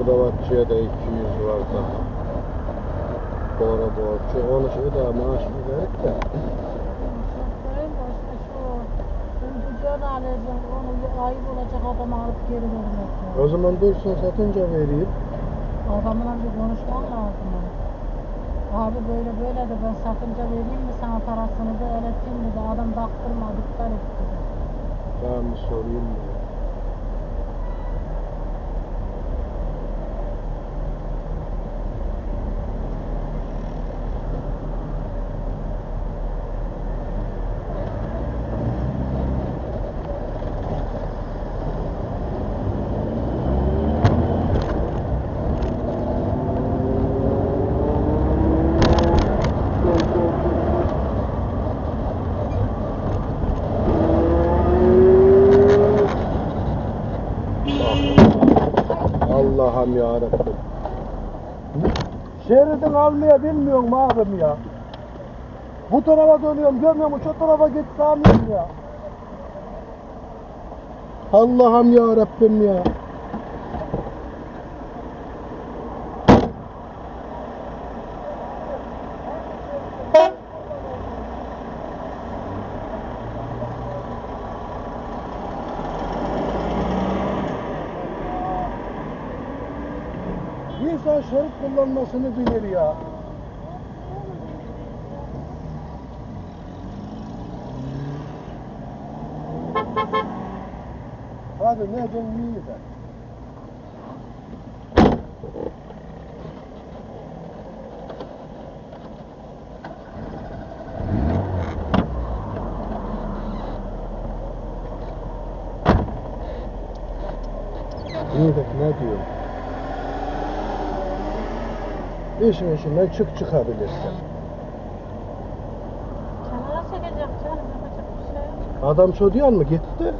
borççuya da 200 var da. Doğru borçlu. Onu şu da maaşını verip de. O zaman dursun satınca vereyim. Adamla bir konuşman lazım. Abi böyle böyle de ben satınca vereyim mi sana parasını da öğreteyim mi de adam baktırma iptal etti de. Ben bir sorayım mı? Allah'ım ya Rabbim. Şeridin almaya bilmiyorum abim ya? Bu tarafa dönüyorum görmüyor musun? Şu tarafa git sağmıyorum ya. Allah'ım ya Rabbim ya. İnsan şerit kullanmasını bilir ya. Hadi ne dön iyi de. İyi de ne diyor? İşin işinden çık çıkabilirsin. Kenara çekecek canım yapacak bir şey yok. Adam söylüyor mu gitti?